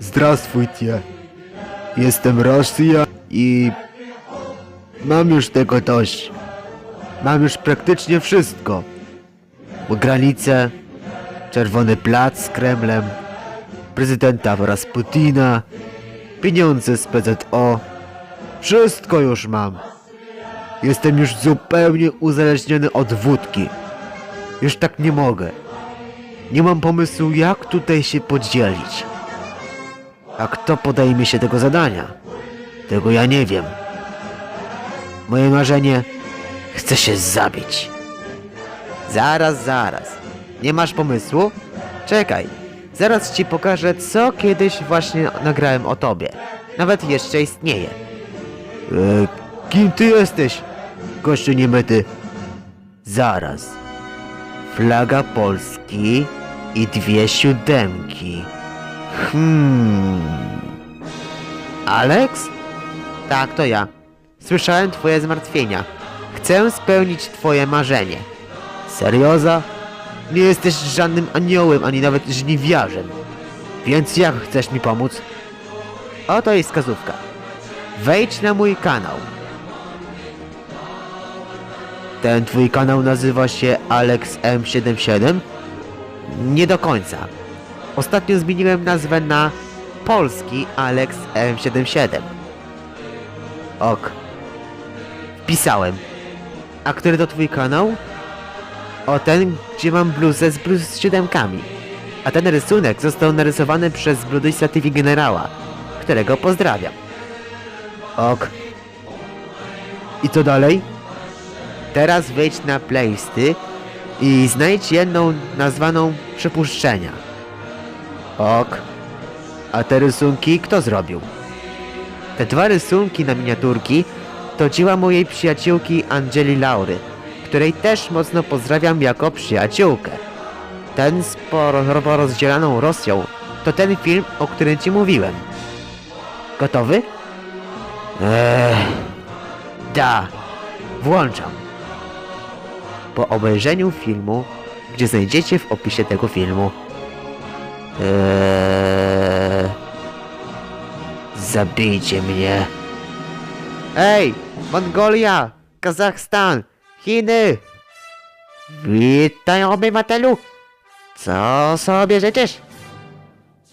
Здравствуйте. Jestem Rosja i mam już tego dość. Mam już praktycznie wszystko. Granice, czerwony plac z Kremlem, prezydenta oraz Putina, pieniądze z PZO. Wszystko już mam. Jestem już zupełnie uzależniony od wódki. Już tak nie mogę. Nie mam pomysłu, jak tutaj się podzielić. A kto podejmie się tego zadania? Tego ja nie wiem. Moje marzenie chce się zabić. Zaraz, zaraz. Nie masz pomysłu? Czekaj. Zaraz ci pokażę, co kiedyś właśnie nagrałem o tobie. Nawet jeszcze istnieje. E, kim ty jesteś? Gościu niemyty. Zaraz. Flaga Polski i dwie siódemki. Hmm. Alex? Tak, to ja. Słyszałem twoje zmartwienia. Chcę spełnić twoje marzenie. Serioza? Nie jesteś żadnym aniołem, ani nawet żniwiarzem. Więc jak chcesz mi pomóc? Oto jest wskazówka. Wejdź na mój kanał. Ten twój kanał nazywa się AlexM77? Nie do końca. Ostatnio zmieniłem nazwę na Polski Alex M77. Ok. Wpisałem. A który to twój kanał? O ten, gdzie mam bluzę z bluz z siódemkami. A ten rysunek został narysowany przez Bludysa TV Generała, którego pozdrawiam. Ok. I co dalej? Teraz wejdź na playlisty i znajdź jedną nazwaną przypuszczenia. Ok. A te rysunki kto zrobił? Te dwa rysunki na miniaturki to dzieła mojej przyjaciółki Angeli Laury, której też mocno pozdrawiam jako przyjaciółkę. Ten z poro- porozdzielaną Rosją to ten film, o którym ci mówiłem. Gotowy? Eee, da, włączam. Po obejrzeniu filmu, gdzie znajdziecie w opisie tego filmu, Eee... Zabijcie mnie. Ej! Mongolia! Kazachstan! Chiny! Witaj obywatelu! Co sobie życzysz?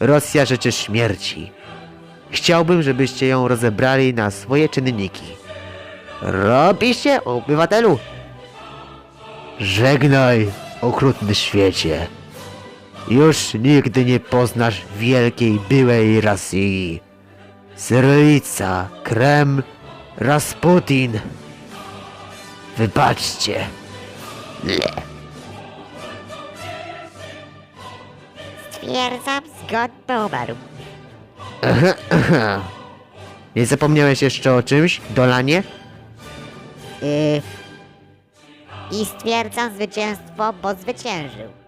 Rosja życzy śmierci. Chciałbym, żebyście ją rozebrali na swoje czynniki. Robi się, obywatelu! Żegnaj, okrutny świecie. Już nigdy nie poznasz wielkiej byłej Rosji. Syryjca, Kreml, Rasputin. Wybaczcie. Le. Stwierdzam zgodny umarł. Nie zapomniałeś jeszcze o czymś, Dolanie? Yy. I stwierdzam zwycięstwo, bo zwyciężył.